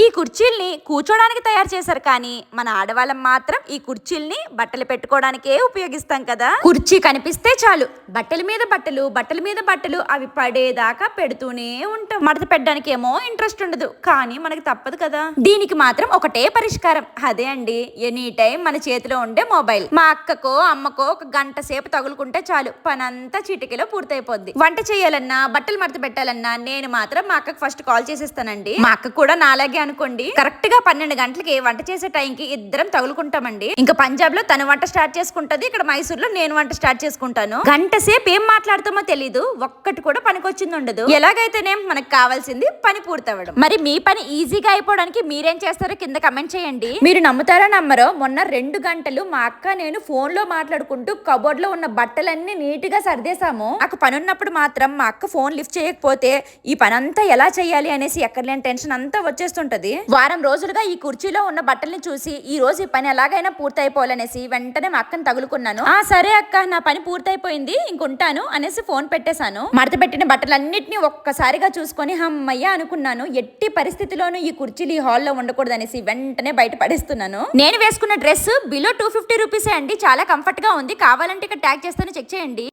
ఈ కుర్చీల్ని కూర్చోడానికి తయారు చేశారు కానీ మన ఆడవాళ్ళం మాత్రం ఈ కుర్చీల్ని బట్టలు పెట్టుకోవడానికే ఉపయోగిస్తాం కదా? కుర్చీ కనిపిస్తే చాలు. బట్టల మీద బట్టలు బట్టల మీద బట్టలు అవి పడేదాకా పెడుతూనే ఉంటాం. మడత పెట్టడానికి ఏమో ఇంట్రెస్ట్ ఉండదు కానీ మనకి తప్పదు కదా. దీనికి మాత్రం ఒకటే పరిష్కారం. అదే అండి ఎనీ టైం మన చేతిలో ఉండే మొబైల్. మా అక్కకో అమ్మకో ఒక గంట సేపు తగులుకుంటే చాలు. పనంతా చిటికెలో పూర్తయిపోద్ది. వంట చేయాలన్నా బట్టలు మడత పెట్టాలన్నా నేను మాత్రం మా అక్కకు ఫస్ట్ కాల్ చేసేస్తానండి. మా అక్క కూడా నాలాగే అనుకోండి కరెక్ట్గా పన్నెండు గంటలకి వంట చేసే టైంకి ఇద్దరం తగులుకుంటామండి. ఇంకా పంజాబ్లో తన వంట స్టార్ట్ చేసుకుంటది ఇక్కడ మైసూర్లో నేను వంట స్టార్ట్ చేసుకుంటాను. గంట సేపు ఏం మాట్లాడతామో తెలీదు ఒక్కటి కూడా పనికొచ్చింది ఉండదు. ఎలాగైతేనే మనకు కావాల్సింది పని పూర్తవడం మరి మీ పని ఈజీగా అయిపోవడానికి మీరేం చేస్తారో కింద కమెంట్ చేయండి. మీరు నమ్ముతారో నమ్మరో మొన్న రెండు గంటలు మా అక్క నేను ఫోన్లో మాట్లాడుకుంటూ కబోర్డ్లో ఉన్న బట్టలన్నీ నీట్గా సర్దేశాము. నాకు పని ఉన్నప్పుడు మాత్రం మా అక్క ఫోన్ లిఫ్ట్ చేయకపోతే ఈ పని అంతా ఎలా చేయాలి అనేసి ఎక్కడలేని టెన్షన్ అంతా వచ్చేస్తుంటది. వారం రోజులుగా ఈ కుర్చీలో ఉన్న బట్టల్ని చూసి ఈ రోజు ఈ పని ఎలాగైనా పూర్తయిపోవాలనేసి వెంటనే మా అక్కని తగులుకున్నాను. ఆ సరే అక్క నా పని పూర్తయిపోయింది ఇంకుంటాను అనేసి ఫోన్ పెట్టేశాను. మడత పెట్టిన బట్టలన్నిటిని ఒక్కసారిగా చూసుకొని హమ్మయ్య అనుకున్నాను ఎట్టి పరిస్థితిలోనూ ఈ కుర్చీలు ఈ హాల్లో ఉండకూడదు అనేసి వెంటనే బయట పడేస్తున్నాను నేను వేసుకున్న డ్రెస్ బిలో టూ ఫిఫ్టీ రూపీసే అండి చాలా కంఫర్ట్గా ఉంది కావాలంటే ఇక్కడ ట్యాగ్ చేస్తాను చెక్ చేయండి.